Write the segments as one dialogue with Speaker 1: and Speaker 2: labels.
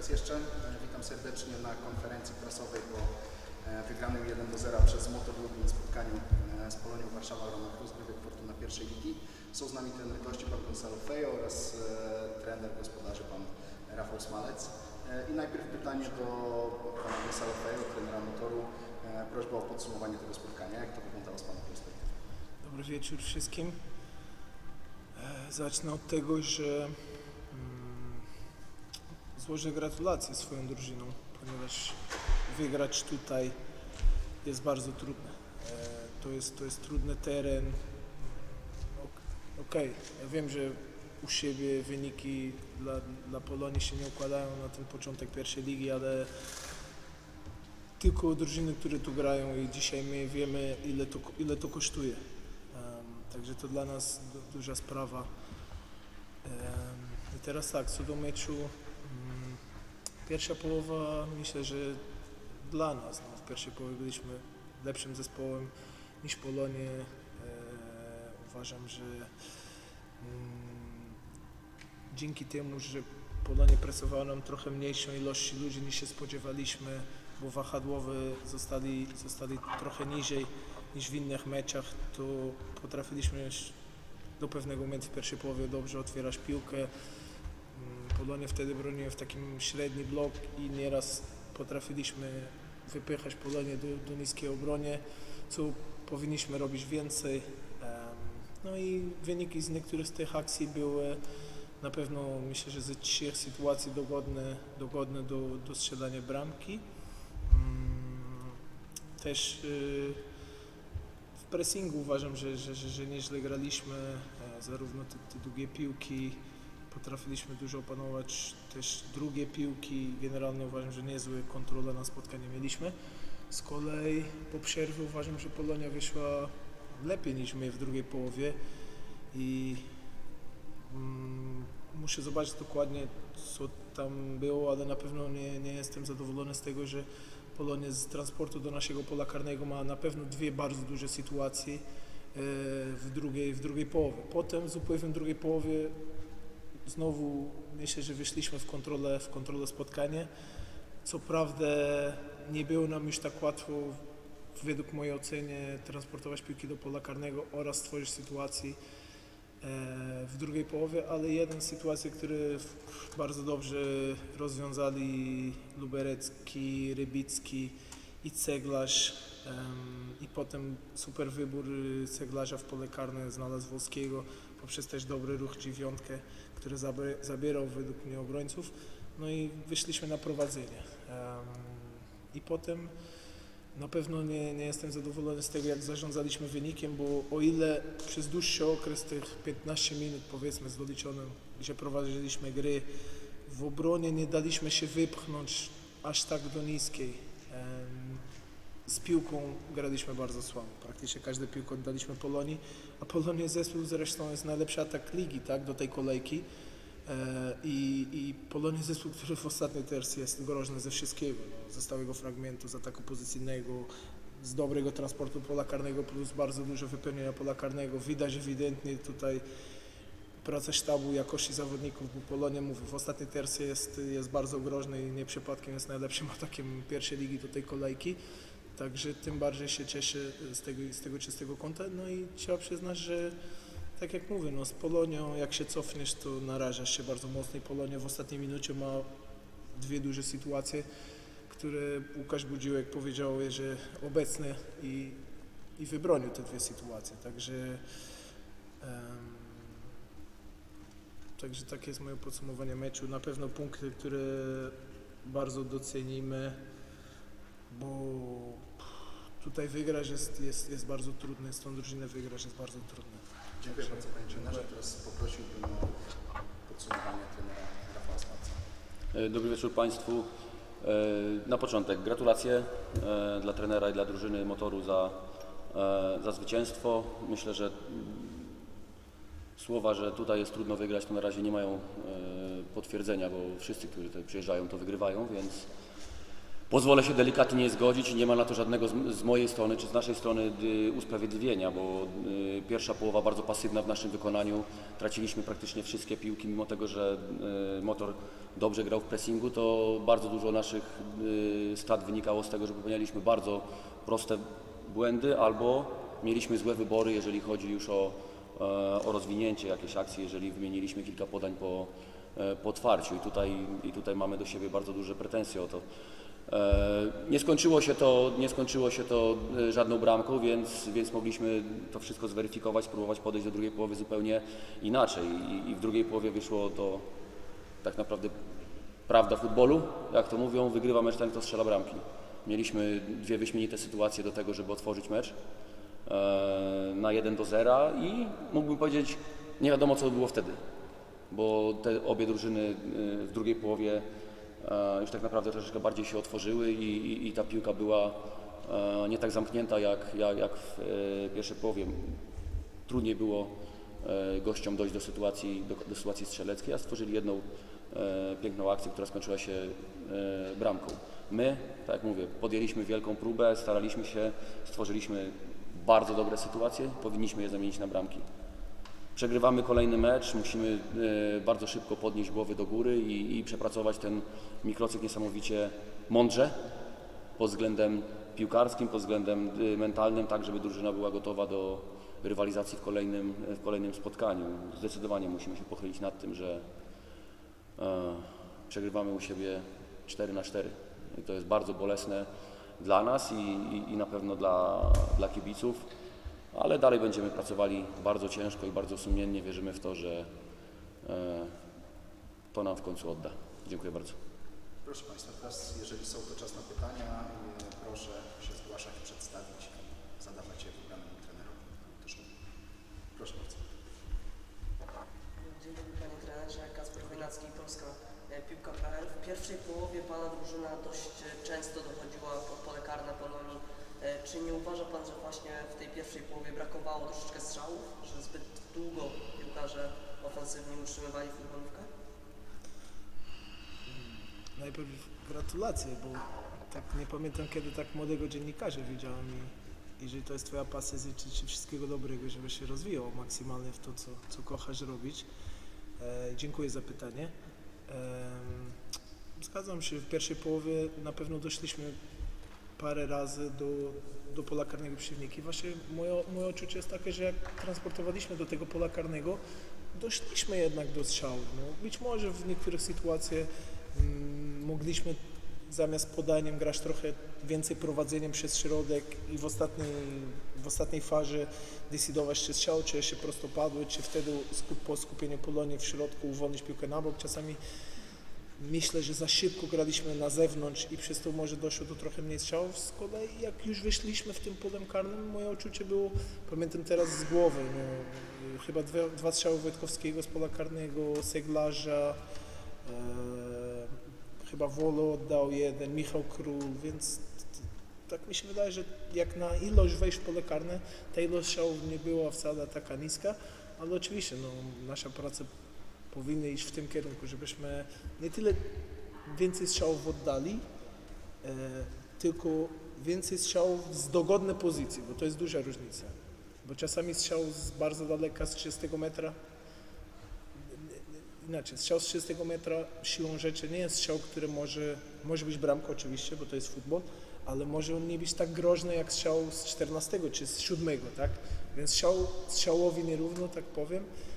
Speaker 1: raz jeszcze witam serdecznie na konferencji prasowej po e, wygranym 1 do 0 przez Motor Lublin spotkaniu e, z Polonią Warszawa w ramach rozgrywek Fortuna pierwszej ligi. Są z nami trener gości pan Gonzalo Fejo oraz e, trener gospodarzy pan Rafał Smalec. I najpierw pytanie do pana Gonzalo Fejo, trenera Motoru. Prośba o podsumowanie tego spotkania. Jak to wyglądało z pana perspektywy?
Speaker 2: Dobry wieczór wszystkim. Zacznę od tego, że złożę gratulacje swoją drużyną, ponieważ wygrać tutaj jest bardzo trudne. E, To jest, to jest trudny teren. Ok- Okej, ja wiem, że u siebie wyniki dla, dla Polonii się nie układają na ten początek pierwszej ligi, ale tylko drużyny, które tu grają i dzisiaj my wiemy, ile to, ile to kosztuje. Także to dla nas du- duża sprawa. I teraz tak, co do meczu, pierwsza połowa myślę, że dla nas, no, w pierwszej połowie byliśmy lepszym zespołem niż Polonie. E, uważam, że mm, dzięki temu, że Polonie presowało nam trochę mniejszą ilość ludzi niż się spodziewaliśmy, bo wahadłowy zostali, zostali trochę niżej niż w innych meczach, to potrafiliśmy już do pewnego momentu w pierwszej połowie dobrze otwierać piłkę. Polonie wtedy broniły w takim średni blok i nieraz potrafiliśmy wypychać Polonię do, do niskiej obronie, co powinniśmy robić więcej. Em, No i wyniki z niektórych z tych akcji były na pewno myślę, że ze trzech sytuacji dogodne, dogodne do, do strzelania bramki. Mm, Też y, w pressingu uważam, że, że, że, że nieźle graliśmy, e, zarówno te, te długie piłki, potrafiliśmy dużo opanować też drugie piłki, generalnie uważam, że niezłe kontrole na spotkanie mieliśmy. Z kolei po przerwie uważam, że Polonia wyszła lepiej niż my w drugiej połowie i mm, muszę zobaczyć dokładnie co tam było, ale na pewno nie, nie jestem zadowolony z tego, że Polonia z transportu do naszego pola karnego ma na pewno dwie bardzo duże sytuacje e, w drugiej, w drugiej połowie. Potem z upływem drugiej połowy znowu myślę, że wyszliśmy w kontrolę, w kontrolę spotkania. Co prawda nie było nam już tak łatwo według mojej ocenie transportować piłki do pola karnego oraz stworzyć sytuacji e, w drugiej połowie, ale jeden które w- bardzo dobrze rozwiązali Luberecki, Rybicki i Ceglarz i potem super wybór y, Ceglarza w pole karne znalazł Wolskiego poprzez też dobry ruch dziewiątkę, który zabie- zabierał według mnie obrońców. No i wyszliśmy na prowadzenie. I potem na pewno nie, nie jestem zadowolony z tego, jak zarządzaliśmy wynikiem, bo o ile przez dłuższy okres, tych 15 minut powiedzmy z doliczonym, gdzie prowadziliśmy gry, w obronie nie daliśmy się wypchnąć aż tak do niskiej. Z piłką graliśmy bardzo słabo. Praktycznie każdą piłkę oddaliśmy Polonii, a Polonia zespół zresztą jest najlepszy atak ligi tak, do tej kolejki. E, I, i Polonia zespół, który w ostatniej tercji jest groźny ze wszystkiego. No, ze stałego fragmentu, z ataku pozycyjnego, z dobrego transportu pola karnego plus bardzo dużo wypełnienia pola karnego. Widać ewidentnie tutaj pracę sztabu, jakości zawodników, bo Polonia mówi, w ostatniej tercji jest, jest bardzo groźny i nie przypadkiem jest najlepszym atakiem pierwszej ligi do tej kolejki. Także tym bardziej się cieszę z tego, z tego czystego kąta. No i trzeba przyznać, że tak jak mówię, no z Polonią jak się cofniesz, to narażasz się bardzo mocno i Polonia w ostatniej minucie ma dwie duże sytuacje, które Łukasz Budziłek powiedział, że obecny i, i wybronił te dwie sytuacje. Także, em, także takie jest moje podsumowanie meczu. Na pewno punkty, które bardzo docenimy, bo tutaj wygrać jest, jest, jest bardzo trudne, z tą drużynę wygrać jest bardzo trudne.
Speaker 1: Dziękuję bardzo panie trenerze. Teraz poprosiłbym o podsumowanie trenera Rafała Smalca.
Speaker 3: E, Dobry wieczór Państwu. E, Na początek gratulacje e, dla trenera i dla drużyny motoru za, za zwycięstwo. Myślę, że mm, słowa, że tutaj jest trudno wygrać, to na razie nie mają potwierdzenia, bo wszyscy, którzy tutaj przyjeżdżają, to wygrywają, więc Pozwolę się delikatnie nie zgodzić i nie ma na to żadnego z, mojej strony czy z naszej strony y, usprawiedliwienia, bo y, pierwsza połowa bardzo pasywna w naszym wykonaniu. Traciliśmy praktycznie wszystkie piłki, mimo tego, że y, motor dobrze grał w pressingu, to bardzo dużo naszych strat wynikało z tego, że popełnialiśmy bardzo proste błędy albo mieliśmy złe wybory, jeżeli chodzi już o, e, o rozwinięcie jakiejś akcji, jeżeli wymieniliśmy kilka podań po, e, po otwarciu i tutaj, i tutaj mamy do siebie bardzo duże pretensje o to. E, Nie skończyło się to, nie skończyło się to e, żadną bramką, więc, więc mogliśmy to wszystko zweryfikować, spróbować podejść do drugiej połowy zupełnie inaczej. I, I w drugiej połowie wyszło to tak naprawdę prawda futbolu, jak to mówią, wygrywa mecz ten, kto strzela bramki. Mieliśmy dwie wyśmienite sytuacje do tego, żeby otworzyć mecz e, na 1 do 0 i mógłbym powiedzieć, nie wiadomo co by było wtedy, bo te obie drużyny w drugiej połowie już tak naprawdę troszeczkę bardziej się otworzyły i, i, i ta piłka była e, nie tak zamknięta jak, jak, jak w e, pierwszej połowie. Trudniej było e, gościom dojść do sytuacji, do, do sytuacji strzeleckiej, a stworzyli jedną e, piękną akcję, która skończyła się e, bramką. My, tak jak mówię, podjęliśmy wielką próbę, staraliśmy się, stworzyliśmy bardzo dobre sytuacje, powinniśmy je zamienić na bramki. Przegrywamy kolejny mecz, musimy e, bardzo szybko podnieść głowy do góry i, i przepracować ten mikrocykl niesamowicie mądrze pod względem piłkarskim, pod względem y, mentalnym, tak żeby drużyna była gotowa do rywalizacji w kolejnym, w kolejnym spotkaniu. Zdecydowanie musimy się pochylić nad tym, że e, przegrywamy u siebie 4 na 4. I to jest bardzo bolesne dla nas i, i, i na pewno dla, dla kibiców, ale dalej będziemy pracowali bardzo ciężko i bardzo sumiennie. Wierzymy w to, że e, to nam w końcu odda. Dziękuję bardzo.
Speaker 1: Proszę Państwa, teraz jeżeli są to czas na pytania, e, proszę się zgłaszać, przedstawić i zadawać je wybranemu trenerowi. Proszę bardzo.
Speaker 4: Dzień dobry Panie Trenerze, Kasper Chojnacki, Polska e, Piłka.pl. W pierwszej połowie Pana drużyna dość często dochodziła pod pole Czy nie uważa Pan, że właśnie w tej pierwszej połowie brakowało troszeczkę strzałów, że zbyt długo piłkarze ofensywni utrzymywali futbolówkę?
Speaker 2: Najpierw gratulacje, bo tak nie pamiętam kiedy tak młodego dziennikarza widziałem i jeżeli to jest Twoja pasja, życzę Ci wszystkiego dobrego, żeby się rozwijał maksymalnie w to, co, co kochasz robić. E, dziękuję za pytanie. Em, zgadzam się, w pierwszej połowie na pewno doszliśmy parę razy do, do pola karnego przeciwnika właśnie moje, moje odczucie jest takie, że jak transportowaliśmy do tego pola karnego, doszliśmy jednak do strzału. No, być może w niektórych sytuacjach mm, mogliśmy zamiast podaniem grać trochę więcej prowadzeniem przez środek i w ostatniej, w ostatniej fazie decydować czy strzał, czy jeszcze prostopadły, czy wtedy skup, po skupieniu Polonii w środku uwolnić piłkę na bok. Czasami myślę, że za szybko graliśmy na zewnątrz i przez to może doszło do trochę mniej strzałów. Z kolei jak już wyszliśmy w tym polem karnym, moje odczucie było, pamiętam teraz z głowy, no, chyba dwie, dwa strzały Wojtkowskiego z pola karnego, Seglarza, e, chyba Wolo oddał jeden, Michał Król, więc tak mi się wydaje, że jak na ilość wejść w pole karne, ta ilość strzałów nie była wcale taka niska, ale oczywiście no, nasza praca powinna iść w tym kierunku, żebyśmy nie tyle więcej strzałów oddali, e, tylko więcej strzałów z dogodnej pozycji, bo to jest duża różnica. Bo czasami strzał z bardzo daleka, z 30 metra, inaczej, strzał z 30 metra siłą rzeczy nie jest strzał, który może, może być bramką oczywiście, bo to jest futbol, ale może on nie być tak groźny jak strzał z 14 czy z 7, tak? Więc strzał, strzałowi nierówno, tak powiem, Em,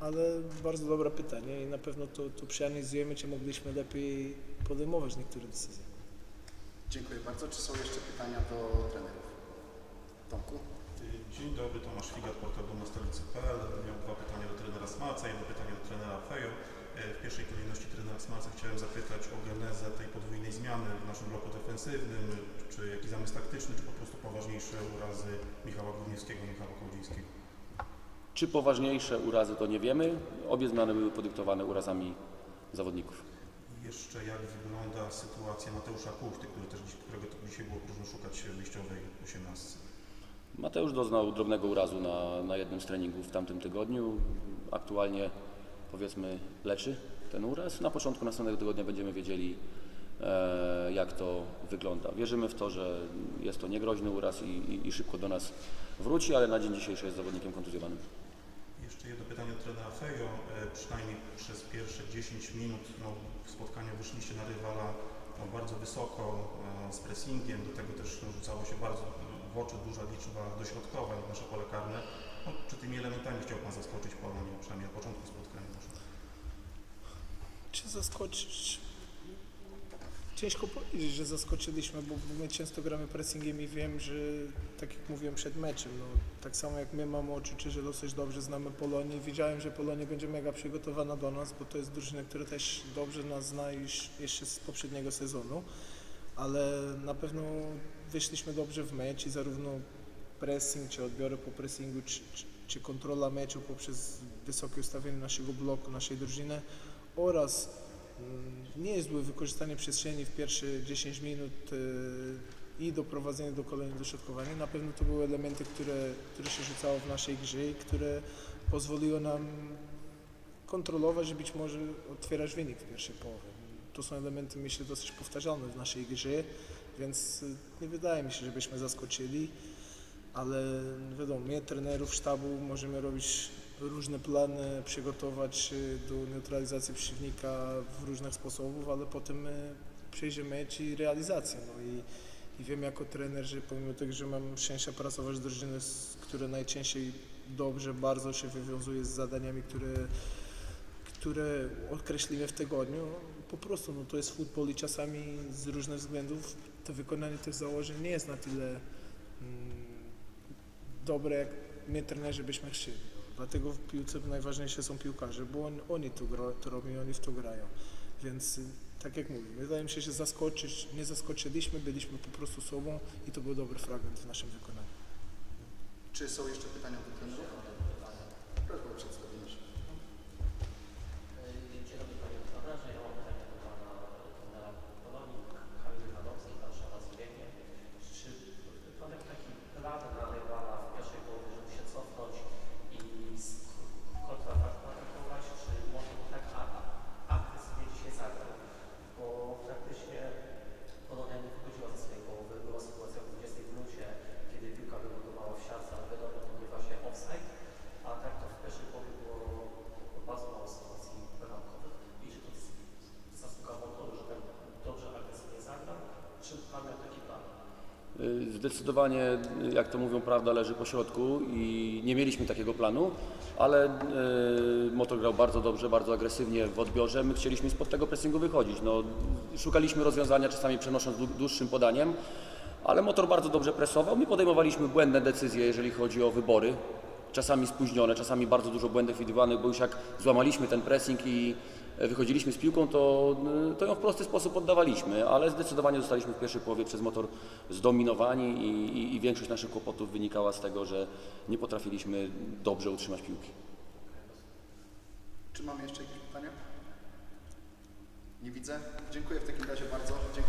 Speaker 2: ale bardzo dobre pytanie i na pewno to, to przeanalizujemy, czy mogliśmy lepiej podejmować niektóre decyzje.
Speaker 1: Dziękuję bardzo. Czy są jeszcze pytania do trenerów? Tomku?
Speaker 5: Dzień dobry, Tomasz Figat, portal Dom na stolicy.pl. Miałem dwa pytania do trenera Smalca, jedno pytanie do trenera Fejo. E, W pierwszej kolejności trenera Smalca chciałem zapytać o genezę tej podwójnej zmiany w naszym bloku defensywnym, czy jakiś zamysł taktyczny, czy po prostu poważniejsze urazy Michała Górniewskiego i Michała Kołodziejskiego.
Speaker 3: Czy poważniejsze urazy to nie wiemy. Obie zmiany były podyktowane urazami zawodników.
Speaker 5: Jeszcze jak wygląda sytuacja Mateusza Kuchty, który też, którego dzisiaj było próżno szukać w wyjściowej 18.
Speaker 3: Mateusz doznał drobnego urazu na, na jednym z treningów w tamtym tygodniu. Aktualnie powiedzmy leczy ten uraz. Na początku następnego tygodnia będziemy wiedzieli e, jak to wygląda. Wierzymy w to, że jest to niegroźny uraz i, i, i szybko do nas wróci, ale na dzień dzisiejszy jest zawodnikiem kontuzjowanym.
Speaker 5: Jeszcze jedno pytanie do trenera Fejo. E, Przynajmniej przez pierwsze 10 minut no, w spotkaniu wyszliście na rywala no, bardzo wysoko e, z pressingiem, do tego też no, rzucało się bardzo w oczy duża liczba dośrodkowań w nasze pole karne. No, czy tymi elementami chciał Pan zaskoczyć Polonię, przynajmniej na początku spotkania?
Speaker 2: Czy zaskoczyć? Ciężko powiedzieć, że zaskoczyliśmy, bo my często gramy pressingiem i wiem, że tak jak mówiłem przed meczem, no, tak samo jak my mamy odczucie, że dosyć dobrze znamy Polonię. Wiedziałem, że Polonia będzie mega przygotowana do nas, bo to jest drużyna, która też dobrze nas zna już jeszcze z poprzedniego sezonu, ale na pewno wyszliśmy dobrze w mecz i zarówno pressing, czy odbiory po pressingu, czy, czy, czy kontrola meczu poprzez wysokie ustawienie naszego bloku, naszej drużyny oraz nie jest złe wykorzystanie przestrzeni w pierwsze 10 minut e, i doprowadzenie do kolejnego dośrodkowania. Na pewno to były elementy, które, które się rzucało w naszej grze i które pozwoliły nam kontrolować i być może otwierać wynik w pierwszej połowie. To są elementy, myślę, dosyć powtarzalne w naszej grze, więc e, nie wydaje mi się, żebyśmy zaskoczyli, ale wiadomo, my trenerów sztabu możemy robić różne plany, przygotować się do neutralizacji przeciwnika w różnych sposobów, ale potem e, przyjdzie mecz i realizacja. No i, i wiem jako trener, że pomimo tego, że mam szczęście pracować z drużyną, która najczęściej dobrze, bardzo się wywiązuje z zadaniami, które, które określimy w tygodniu, po prostu no, to jest futbol i czasami z różnych względów to wykonanie tych założeń nie jest na tyle mm, dobre, jak my trenerzy byśmy chcieli. Dlatego w piłce najważniejsze są piłkarze, bo on, oni to, gra, to robią, oni w to grają. Więc y, tak jak mówię, wydaje mi się, że zaskoczyć, nie zaskoczyliśmy, byliśmy po prostu sobą i to był dobry fragment w naszym wykonaniu.
Speaker 1: Czy są jeszcze pytania do trenerów? Proszę o przedstawienie się.
Speaker 6: Dzień dobry Panie Trenerze, ja mam pytanie do Pana trenera Polonii, Kamil Hanowski, Warszawa Zwienie. Czy Pan jak taki plan na rywala w pierwszej połowie, żeby się cofnąć i z- kontratakować, czy może tak a- agresywnie dzisiaj zagrał? Bo praktycznie Polonia nie wychodziła ze swojej połowy, była sytuacja w 20 minucie, kiedy piłka wylądowała w siatce, ale wiadomo, to nie właśnie offside, a tak to w pierwszej połowie było bardzo mało sytuacji bramkowych i czy to jest zasługa motoru, że tak dobrze agresywnie zagrał, czy Pan miał taki plan?
Speaker 3: Y, Zdecydowanie, jak to mówią, prawda leży po środku i nie mieliśmy takiego planu, ale y, motor grał bardzo dobrze, bardzo agresywnie w odbiorze. My chcieliśmy spod tego pressingu wychodzić. No, szukaliśmy rozwiązania, czasami przenosząc dłu- dłuższym podaniem, ale motor bardzo dobrze presował. My podejmowaliśmy błędne decyzje, jeżeli chodzi o wybory. Czasami spóźnione, czasami bardzo dużo błędów indywidualnych, bo już jak złamaliśmy ten pressing i e, wychodziliśmy z piłką, to, y, to ją w prosty sposób oddawaliśmy, ale zdecydowanie zostaliśmy w pierwszej połowie przez motor zdominowani i, i, i większość naszych kłopotów wynikała z tego, że nie potrafiliśmy dobrze utrzymać piłki.
Speaker 1: Czy mamy jeszcze jakieś pytania? Nie widzę. Dziękuję w takim razie bardzo. Dziękuję.